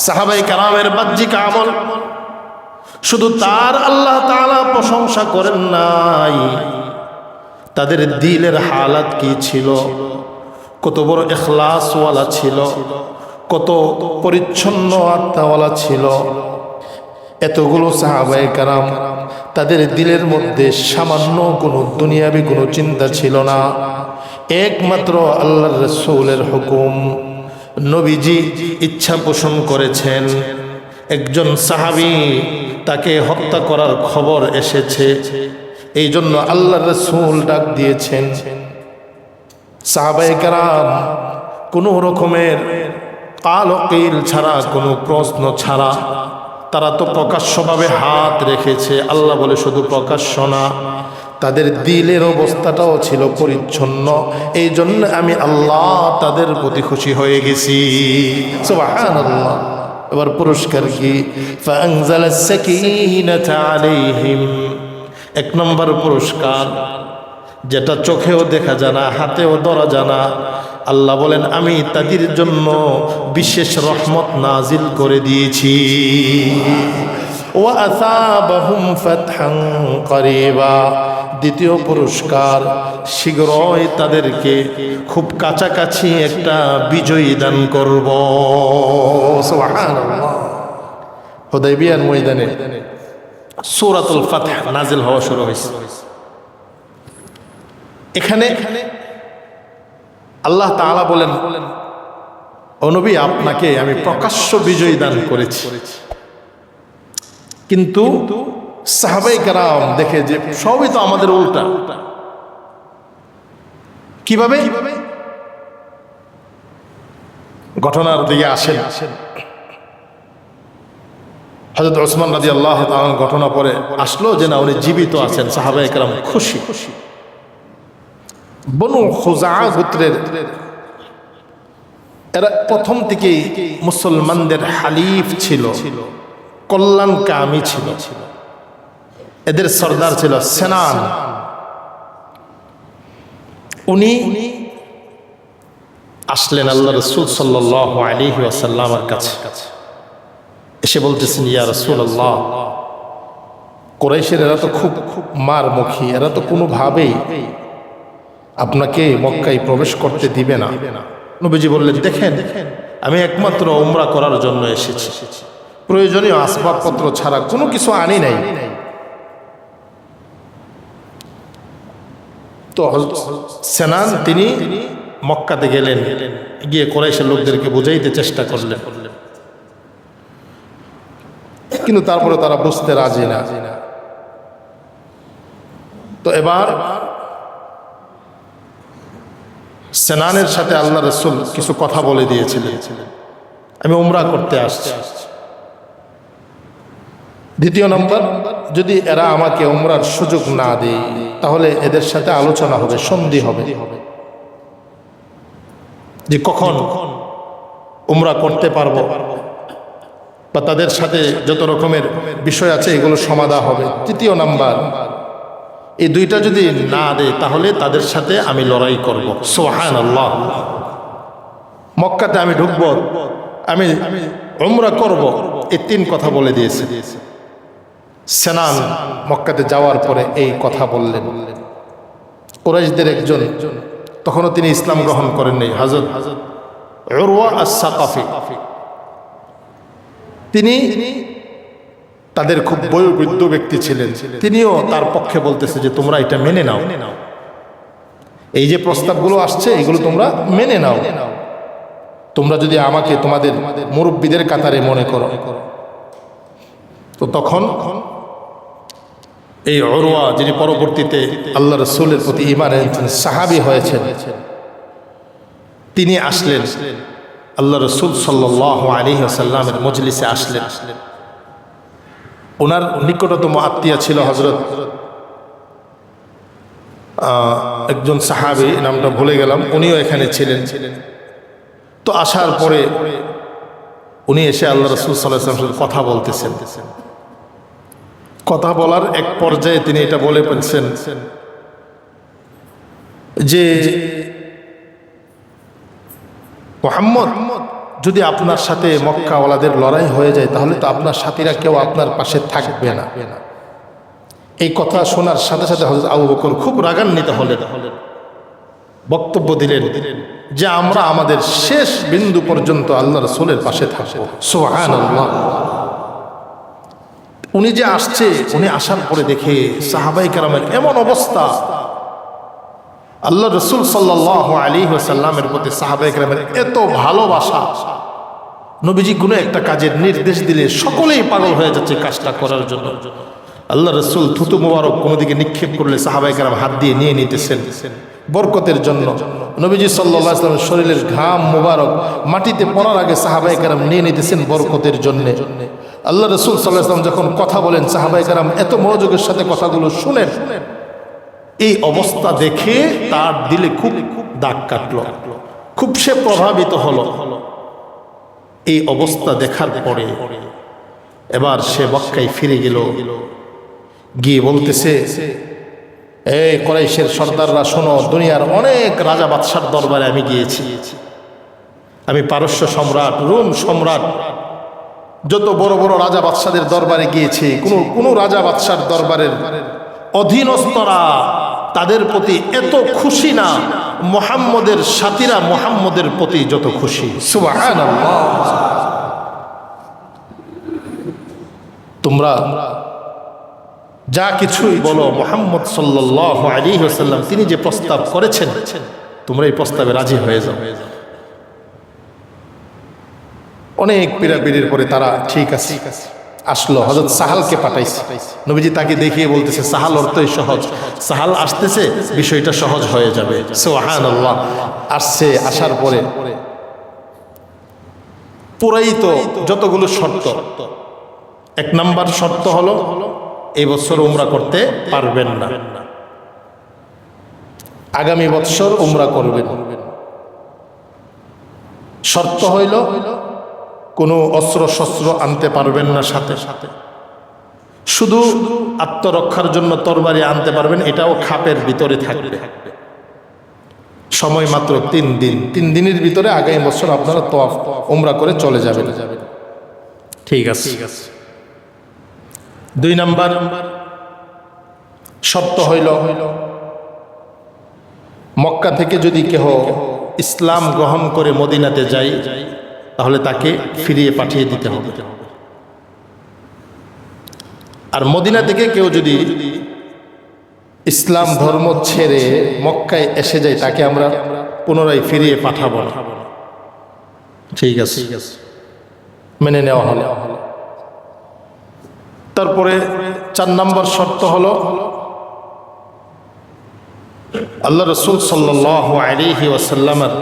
সাহাবাই কালামের বাহ্যিক আমল। শুধু তার আল্লাহ তালা প্রশংসা করেন নাই। তাদের দিলের হালাত কি ছিল? কত বড় এখলাসওয়ালা ছিল। কত পরিচ্ছন্ন আত্মাওয়ালা ছিল। এতগুলো সাহাবাই কারাম তাদের দিলের মধ্যে সামান্য কোনো দুনিয়াবি কোনো চিন্তা ছিল না। একমাত্র আল্লাহ রসৌলের হুকুম। নবীজি ইচ্ছা পোষণ করেছেন। একজন সাহাবি তাকে হত্যা করার খবর এসেছে। এই জন্য আল্লাহ রসুল ডাক দিয়েছেন। সাহাবাই কারাম কোনো রকমের কাল কিল ছাড়া, কোনো প্রশ্ন ছাড়া, তারা তো প্রকাশ্যভাবে হাত রেখেছে। আল্লাহ বলে শুধু প্রকাশ্য না তাদের দিলের অবস্থাটাও ছিল পরিচ্ছন্ন এই জন্য আমি আল্লাহ তাদের প্রতি খুশি হয়ে গেছি সুবহানাল্লাহ এবার পুরস্কার কি ফাআনজালা সাকিনাতা আলাইহিম এক নম্বর পুরস্কার যেটা চোখেও দেখা যায় না হাতেও ধরা যায় না আল্লাহ বলেন আমি তাদের জন্য বিশেষ রহমত নাজিল করে দিয়েছি وأثابهم فتحا قريبا দ্বিতীয় পুরস্কার শীঘ্রই তাদেরকে খুব কাছাকাছি একটা বিজয়ী দান করব। হুদাইবিয়ার ময়দানে সূরাতুল ফাতহ নাজিল হওয়া শুরু হয়েছে। এখানে আল্লাহ তাআলা বলেন অনবী আপনাকে আমি প্রকাশ্য বিজয়ী দান করেছি। কিন্তু সাহাবাই কারাম দেখে যে সবই তো আমাদের উল্টা। কীভাবে? ঘটনার দিকে আসেন। হজরত ওসমান রাজি আল্লাহ ঘটনা পরে আসলো যে না, উনি জীবিত আছেন, সাহাবাই কারাম খুশি। খুশি বনু খোজা গোত্রের এরা প্রথম থেকেই মুসলমানদের হালিফ ছিল, কল্যাণকামী ছিল। এদের সর্দার ছিল সেনান। উনি আসলেন আল্লাহ রসুল সাল্লাহ আলিহি আসাল্লামার কাছে। এসে বলতেছেন, ইয়া রসুল আল্লাহ কোরাইশের এরা তো খুব খুব মারমুখী, এরা তো কোনোভাবেই আপনাকে মক্কায় প্রবেশ করতে দিবে না। নবীজি বললেন, দেখেন, আমি একমাত্র ওমরা করার জন্য এসেছি। প্রয়োজনীয় আসবাবপত্র ছাড়া কোনো কিছু আনি নাই। তো সেনান তিনি মক্কাতে গেলেন, গিয়ে কোরাইশের লোকদেরকে বুঝাইতে চেষ্টা করলেন। কিন্তু তারপরে তারা বুঝতে রাজি না। তো এবার সেনানের সাথে আল্লাহ রসুল কিছু কথা বলে দিয়েছিলেন। আমি উমরা করতে আসছি। দ্বিতীয় নম্বর, যদি এরা আমাকে উমরার সুযোগ না দেয় তাহলে এদের সাথে আলোচনা হবে, সন্ধি হবে। যে কখন উমরা করতে পারব বা তাদের সাথে যত রকমের বিষয় আছে এগুলো সমাধা হবে। তৃতীয় নাম্বার, এই দুইটা যদি না দেয় তাহলে তাদের সাথে আমি লড়াই করব। সোহান আল্লাহ মক্কাতে আমি ঢুকবো, আমি উমরা করব, এই তিন কথা বলে দিয়েছে। সেনান মক্কাতে যাওয়ার পরে এই কথা বললেন। কোরাইশদের একজন, তখনও তিনি ইসলাম গ্রহণ করেননি হাজর তিনি তাদের খুব বয়োবৃদ্ধ ব্যক্তি ছিলেন। তিনিও তার পক্ষে বলতেছে যে, তোমরা এটা মেনে নাও। এই যে প্রস্তাবগুলো আসছে, এগুলো তোমরা মেনে নাও। তোমরা যদি আমাকে তোমাদের মুরব্বীদের কাতারে মনে করো। তো তখন এই অরোয়া যিনি পরবর্তীতে আল্লাহ রসুলের প্রতি ইমান এনেছেন সাহাবি হয়েছেন, তিনি আসলেন, আল্লাহ রসুল সাল্লাহ আলী আসাল্লামের মজলিসে আসলেন। ওনার নিকটতম আত্মীয় ছিল হজরত একজন সাহাবি নামটা ভুলে গেলাম, উনিও এখানে ছিলেন। তো আসার পরে উনি এসে আল্লাহ রসুল সাল্লাহ কথা বলতেছেন। কথা বলার এক পর্যায়ে তিনি এটা বলে পেয়েছেন যে মোহাম্মদ, যদি আপনার সাথে মক্কাওয়ালাদের লড়াই হয়ে যায়, তাহলে তো আপনার সাথীরা কেউ আপনার পাশে থাকবে না। এই কথা শোনার সাথে সাথে হজরত আবু বকর খুব রাগান্বিত হলেন। বক্তব্য দিলেন যে আমরা আমাদের শেষ বিন্দু পর্যন্ত আল্লাহ রসুলের পাশে থাকব। সোহান উনি যে আসছে, উনি আসার পরে দেখে সাহাবাই কারামের এমন অবস্থা। আল্লাহ রসুল সাল্লাহ আলী সাল্লামের প্রতি সাহাবাই কারামের এত ভালোবাসা। নবীজি কোনো একটা কাজের নির্দেশ দিলে সকলেই পাগল হয়ে যাচ্ছে কাজটা করার জন্য। আল্লাহ রসুল থুতু মোবারক কোনো দিকে নিক্ষেপ করলে সাহাবাই কারাম হাত দিয়ে নিয়ে নিতেছেন বরকতের জন্য। নবীজি ইসলামের শরীরের ঘাম মোবারক মাটিতে পড়ার আগে সাহাবাই কারাম নিয়ে নিতেছেন বরকতের জন্য। আল্লাহ রসুল সাল্লাহ ইসলাম যখন কথা বলেন সাহাবাই কারাম এত মনোযোগের সাথে কথাগুলো শুনেন, এই অবস্থা দেখে তার দিলে খুব দাগ কাটলো, খুব সে প্রভাবিত হলো। এই অবস্থা দেখার পরে এবার সে মক্কায় ফিরে গেল, গিয়ে বলতেছে, এই করাইশের সর্দাররা শোনো, দুনিয়ার অনেক রাজা বাদশার দরবারে আমি গিয়েছি। আমি পারস্য সম্রাট, রোম সম্রাট যত বড় বড় রাজা বাদশাদের দরবারে গিয়েছে কোনো কোনো রাজা বাদশার দরবারের অধীনস্থরা তাদের প্রতি এত খুশি না মোহাম্মদের সাথীরা মোহাম্মদের প্রতি যত খুশি। সুবহানাল্লাহ। তোমরা যা কিছুই বলো মোহাম্মদ সাল্লাহ আলী হাসাল্লাম তিনি যে প্রস্তাব করেছেন তোমরা এই প্রস্তাবে রাজি হয়ে যাও। অনেক পীড়াপিড়ির পরে তারা ঠিক আছে। আসলো হজরত সাহালকে পাঠাইছে। নবীজি তাকে দেখিয়ে বলতেছে সাহাল অর্থই সহজ। সাহাল আসতেছে বিষয়টা সহজ হয়ে যাবে। সোহান আল্লাহ আসছে আসার পরে পুরাই তো যতগুলো শর্ত এক নাম্বার শর্ত হলো এই বছর উমরা করতে পারবেন না। আগামী বৎসর উমরা করবেন। শর্ত হইল কোনো অস্ত্র শস্ত্র আনতে পারবেন না সাথে সাথে। শুধু আত্মরক্ষার জন্য তরবারি আনতে পারবেন এটাও খাপের ভিতরে থাকবে। সময় মাত্র তিন দিন। তিন দিনের ভিতরে আগামী বছর আপনারা তোয়াফ উমরা করে চলে যাবেন। ঠিক আছে। ঠিক আছে। দুই নাম্বার শর্ত হইল মক্কা থেকে যদি কেহ ইসলাম গ্রহণ করে মদিনাতে যাই তাহলে তাকে ফিরিয়ে পাঠিয়ে দিতে হবে। আর মদিনা থেকে কেউ যদি ইসলাম ধর্ম ছেড়ে মক্কায় এসে যায়, তাকে আমরা পুনরায় ফিরিয়ে পাঠাবো না। ঠিক আছে। মেনে নেওয়া হলো। তারপরে চার নম্বর শর্ত হলো, আল্লাহ রসুল সাল্লাহ আলিহি ওয়াসাল্লামের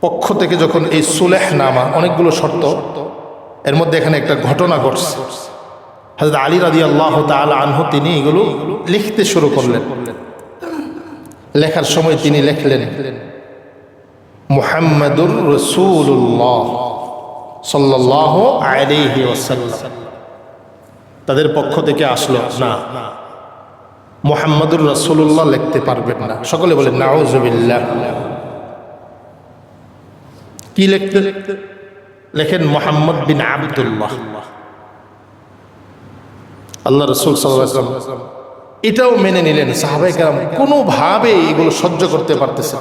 পক্ষ থেকে যখন এই সুলেহ নামা অনেকগুলো শর্ত, এর মধ্যে এখানে একটা ঘটনা ঘটছে। হাজরত আলী রাদি আল্লাহ তাল আনহু তিনি এগুলো লিখতে শুরু করলেন। লেখার সময় তিনি লেখলেন, মুহাম্মাদুর রসুল্লাহ সাল্লাহ আলিহি ওয়াসাল্লাম। তাদের পক্ষ থেকে আসলো, না, মোহাম্মদুর রসুল্লাহ লিখতে পারবেন না। সকলে বলে, নাউজবিল্লাহ। কি লিখতে? লেখেন মোহাম্মদ বিন আবদুল্লাহ। আল্লাহ রসুল সাল্লাম এটাও মেনে নিলেন সাহাবাই কালাম কোনোভাবে এগুলো সহ্য করতে পারতেছে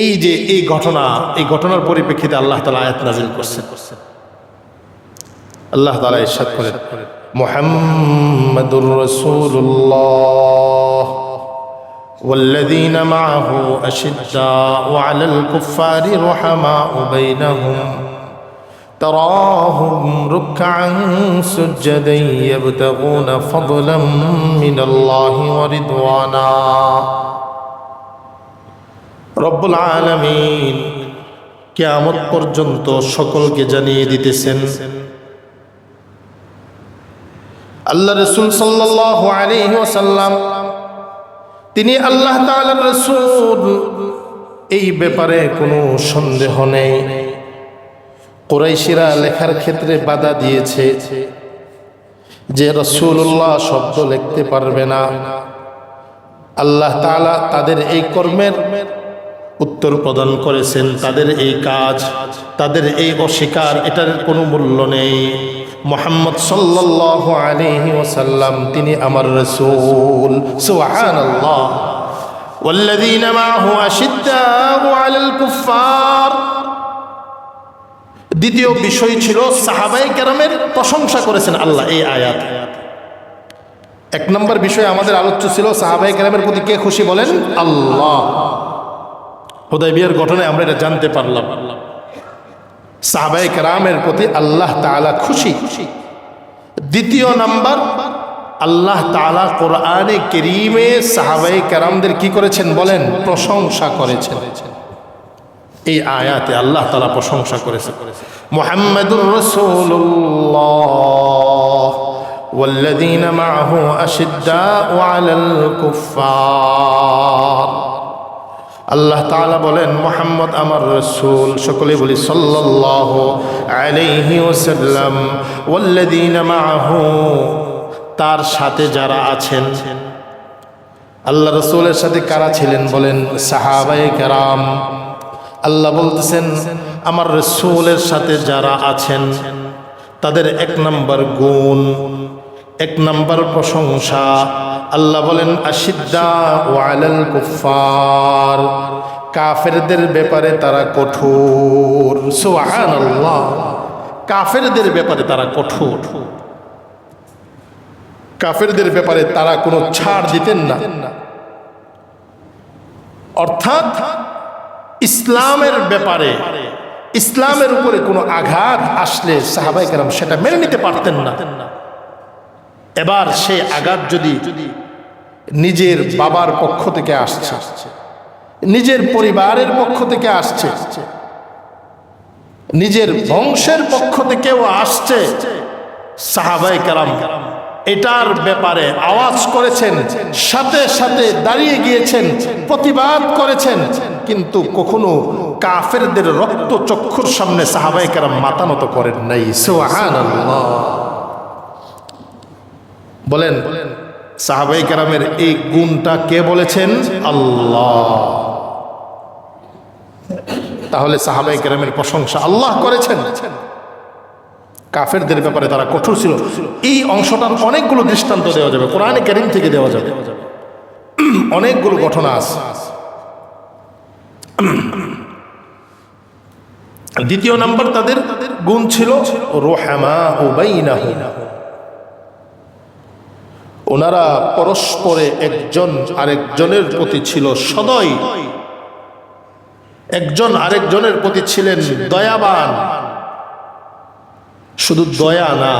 এই যে এই ঘটনা, এই ঘটনার পরিপ্রেক্ষিতে আল্লাহ তালা আয়াত নাজিল করছেন। আল্লাহ তালা ইরশাদ করেন, মুহাম্মাদুর রাসূলুল্লাহ। والذين معه أشداء على الكفار رحماء بينهم تراهم ركعا سجدا يبتغون فضلا من الله ورضوانا রব্বুল আলমিন কেয়ামত পর্যন্ত সকলকে জানিয়ে দিতেছেন আল্লাহ রসুল সাল্লাহ আলাইহি ওয়াসাল্লাম তিনি আল্লাহ এই ব্যাপারে কোনো সন্দেহ নেই। কোরাইশিরা লেখার ক্ষেত্রে বাধা দিয়েছে যে রসুল্লাহ শব্দ লিখতে পারবে না। আল্লাহ তাআলা তাদের এই কর্মের উত্তর প্রদান করেছেন। তাদের এই কাজ, তাদের এই অস্বীকার, এটার কোনো মূল্য নেই। মোহাম্মদ সাল্লাল্লাহু আলাইহি ওয়াসাল্লাম তিনি আমার রাসূল সুবহানাল্লাহ والذين معه أشداء على الكفار দ্বিতীয় বিষয় ছিল সাহাবাই কেরামের প্রশংসা করেছেন আল্লাহ এই আয়াত এক নম্বর বিষয় আমাদের আলোচ্য ছিল সাহাবাই কেরামের প্রতি কে খুশি বলেন আল্লাহ হোদাই বিয়ের ঘটনায় আমরা এটা জানতে পারলাম সাহাবাই কেরামের প্রতি আল্লাহ তাআলা খুশি দ্বিতীয় নাম্বার আল্লাহ তাআলা কোরআনে কেরিমে সাহাবাই কেরামদের কি করেছেন বলেন প্রশংসা করেছেন এই আয়াতে আল্লাহ তালা প্রশংসা করেছে মোহাম্মদুর রসুল্লাহ والذين معه أشداء على الكفار আল্লাহ তালা বলেন, মোহাম্মদ আমার রসুল। সকলে বলি, সাল্লাল্লাহু আলাইহি ওয়াসাল্লাম। ওয়াল্লাযীনা মাআহু, তার সাথে যারা আছেন, আল্লাহ রসুলের সাথে কারা ছিলেন বলেন, সাহাবায়ে কারাম। আল্লাহ বলতেছেন, আমার রসুলের সাথে যারা আছেন, তাদের এক নম্বর গুণ, এক নম্বর প্রশংসা। আল্লাহ বলেন, আশিদ্দা ওয়ালাল কুফার কাফেরদের ব্যাপারে তারা কঠোর। সুহান আল্লাহ কাফেরদের ব্যাপারে তারা কঠোর। কাফেরদের ব্যাপারে তারা কোনো ছাড় দিতেন না। অর্থাৎ, ইসলামের ব্যাপারে, ইসলামের উপরে কোনো আঘাত আসলে সাহাবাই কেরাম সেটা মেনে নিতে পারতেন না। এবার সেই আঘাত যদি নিজের বাবার পক্ষ থেকে আসছে, নিজের পরিবারের পক্ষ থেকে আসছে, নিজের বংশের পক্ষ থেকেও আসছে, সাহাবাই কালাম এটার ব্যাপারে আওয়াজ করেছেন, সাথে সাথে দাঁড়িয়ে গিয়েছেন, প্রতিবাদ করেছেন, কিন্তু কখনো কাফেরদের রক্ত চক্ষুর সামনে সাহাবাই কারাম মাতানত করেন নাই, সুবহানাল্লাহ। বলেন, সাহাবাই কারামের এই গুণটা কে বলেছেন? আল্লাহ। তাহলে সাহাবাই কেরামের প্রশংসা আল্লাহ করেছেন। কাফেরদের ব্যাপারে তারা কঠোর ছিল। এই অংশটার অনেকগুলো দৃষ্টান্ত দেওয়া যাবে, কোরআনে কেরিম থেকে দেওয়া যাবে। অনেকগুলো ঘটনা আছে। দ্বিতীয় নাম্বার তাদের গুণ ছিল রোহামা ও ওনারা পরস্পরে একজন আরেকজনের প্রতি ছিল সদয়। একজন আরেকজনের প্রতি ছিলেন দয়াবান। শুধু দয়া না,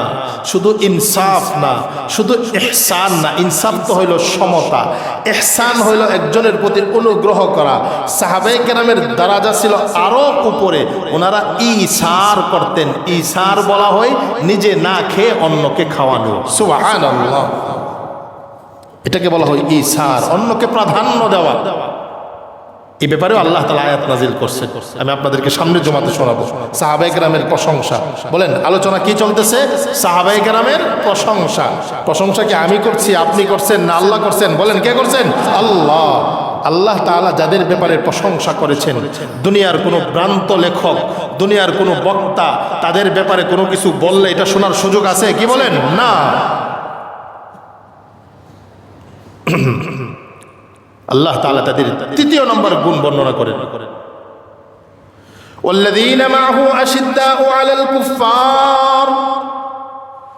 শুধু ইনসাফ না, শুধু এহসান না। ইনসাফ তো হইল সমতা। এহসান হইল একজনের প্রতি অনুগ্রহ করা। সাহাবে কেরামের দারাজা ছিল আরও উপরে। ওনারা ইসার করতেন। ইসার বলা হয়, নিজে না খেয়ে অন্যকে খাওয়ানো। সুবহানাল্লাহ। এটাকে বলা হয় ইসার অন্যকে প্রাধান্য দেওয়া। এই ব্যাপারেও আল্লাহ তালা আয়াত নাজিল করছে। আমি আপনাদেরকে সামনে জমাতে শোনাবো। সাহাবাই গ্রামের প্রশংসা। বলেন, আলোচনা কি চলতেছে? সাহাবাই গ্রামের প্রশংসা। প্রশংসা কি আমি করছি, আপনি করছেন না আল্লাহ করছেন? বলেন, কে করছেন? আল্লাহ। আল্লাহ তাআলা যাদের ব্যাপারে প্রশংসা করেছেন, দুনিয়ার কোনো ভ্রান্ত লেখক, দুনিয়ার কোনো বক্তা, তাদের ব্যাপারে কোনো কিছু বললে এটা শোনার সুযোগ আছে? কি বলেন? না। আল্লাহ তাআলা তাদের তৃতীয় নম্বর গুণ বর্ণনা করেন والذين معه أشداء على الكفار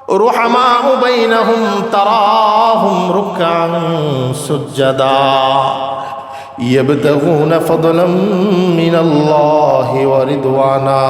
رحماء بينهم تراهم ركعا سجدا يبتغون فضلا من الله ورضوانا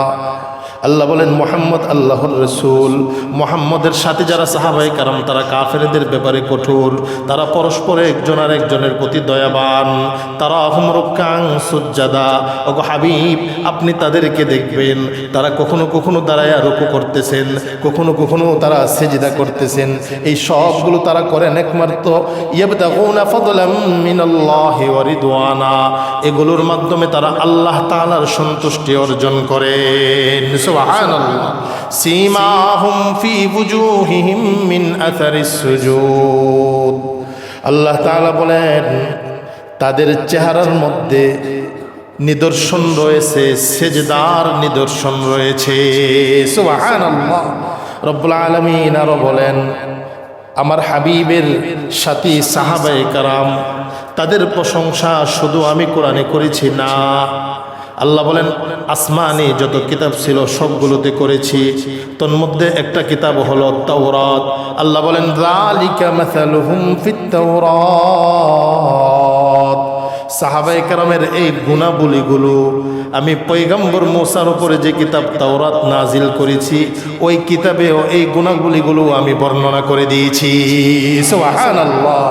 আল্লাহ বলেন, মোহাম্মদ আল্লাহর রসুল। মোহাম্মদের সাথে যারা সাহাবাই কারাম, তারা কাফেরদের ব্যাপারে কঠোর। তারা পরস্পরে একজন আর একজনের প্রতি দয়াবান। তারা অহমরকাং সুজাদা ও হাবিব, আপনি তাদেরকে দেখবেন। তারা কখনো কখনো দাঁড়ায় রুকু করতেছেন। কখনো কখনো তারা সেজিদা করতেছেন। এই সবগুলো তারা করেন একমাত্র এগুলোর মাধ্যমে তারা আল্লাহ তাআলার সন্তুষ্টি অর্জন করেন। আল্লাহ বলেন, তাদের চেহারার মধ্যে নিদর্শন রয়েছে, সেজদার নিদর্শন রয়েছে। রব্বুল আলামিন আরও বলেন, আমার হাবিবের সাথী সাহাবায়ে কারাম, তাদের প্রশংসা শুধু আমি কোরআনে করেছি না। আল্লাহ বলেন, আসমানে যত কিতাব ছিল সবগুলোতে করেছি। তন্মধ্যে একটা কিতাব হলো তাওরাত। আল্লাহ বলেন, যালিকা মাসালুহুম ফিত সাহাবাই কারামের এই গুণাবলীগুলো, আমি পৈগম্বর মোসার উপরে যে কিতাব তাওরাত নাজিল করেছি, ওই কিতাবেও এই গুণাবলীগুলো আমি বর্ণনা করে দিয়েছি। সুবহানাল্লাহ।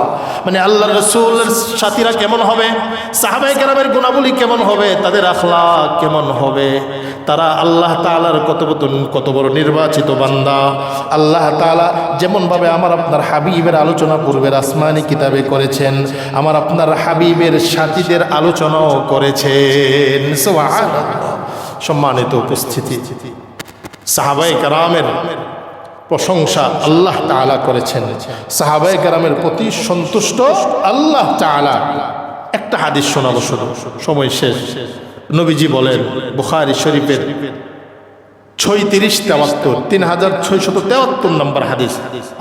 মানে আল্লাহ রসুলের সাথীরা কেমন হবে? সাহাবাই কারামের গুণাবলী কেমন হবে? তাদের আখলাক কেমন হবে? তারা আল্লাহ তালার কত কত বড় নির্বাচিত বান্দা। আল্লাহ তালা যেমনভাবে আমার আপনার হাবিবের আলোচনা পূর্বের আসমানি কিতাবে করেছেন, আমার আপনার হাবিবের সাথীদের আলোচনাও করেছেন। সম্মানিত উপস্থিতি। সাহাবাই কারামের প্রশংসা আল্লাহ তাআলা করেছেন। সাহাবাই কারামের প্রতি সন্তুষ্ট আল্লাহ তাআলা। একটা হাদিস শোনাবো শুধু, সময় শেষ। নবীজি বলেন, বুখারি শরীফের ছয়ত্রিশ তেয়াত্তর, তিন হাজার ছয়শত তেয়াত্তর নম্বর হাদিস।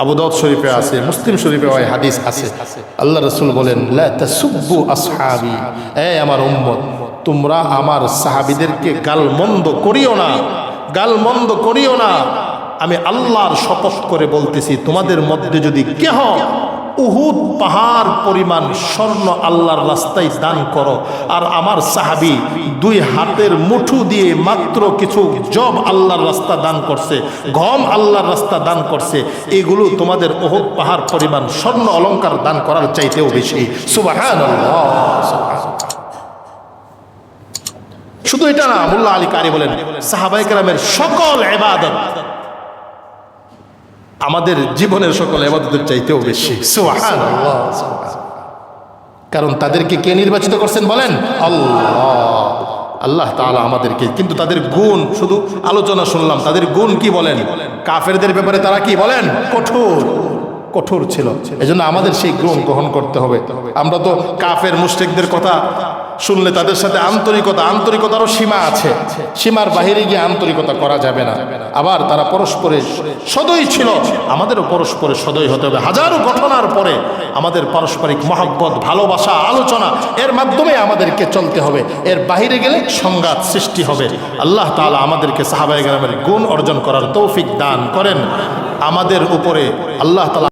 আবু দাউদ শরীফে আছে, মুসলিম শরীফে ওই হাদিস আছে। আল্লাহ রসুল বলেন, লা তাসুব্বু আসহাবি এ আমার উম্মত, তোমরা আমার সাহাবিদেরকে গালমন্দ করিও না, গালমন্দ করিও না আমি আল্লাহর শপথ করে বলতেছি, তোমাদের মধ্যে যদি কেহ উহুদ পাহাড় পরিমাণ স্বর্ণ আল্লাহর রাস্তায় দান করো, আর আমার সাহাবি দুই হাতের মুঠু দিয়ে মাত্র কিছু জব আল্লাহর রাস্তা দান করছে, গম আল্লাহর রাস্তা দান করছে, এগুলো তোমাদের উহুদ পাহাড় পরিমাণ স্বর্ণ অলংকার দান করার চাইতেও বেশি। শুধু এটা না, মুল্লা আলী কারি বলেন সাহাবাই কেরামের সকল এবাদত আমাদের জীবনের সকল এবাদতের চাইতেও বেশি। কারণ তাদেরকে কে নির্বাচিত করছেন বলেন? আল্লাহ। আল্লাহ তাআলা আমাদেরকে, কিন্তু তাদের গুণ, শুধু আলোচনা শুনলাম, তাদের গুণ কি বলেন? কাফেরদের ব্যাপারে তারা কি বলেন? কঠোর কঠোর ছিল। এজন্য আমাদের সেই গুণ গ্রহণ করতে হবে। আমরা তো কাফের মুশরিকদের কথা শুনলে তাদের সাথে আন্তরিকতা, আন্তরিকতারও সীমা আছে। সীমার বাহিরে গিয়ে আন্তরিকতা করা যাবে না। আবার তারা পরস্পরে সদয় ছিল। আমাদেরও পরস্পরে সদয় হতে হবে। হাজারো ঘটনার পরে আমাদের পারস্পরিক মহব্বত, ভালোবাসা, আলোচনা, এর মাধ্যমে আমাদেরকে চলতে হবে। এর বাহিরে গেলে সংঘাত সৃষ্টি হবে। আল্লাহ তাআলা আমাদেরকে সাহাবায়ে গ্রামের গুণ অর্জন করার তৌফিক দান করেন। আমাদের উপরে আল্লাহ তাআলা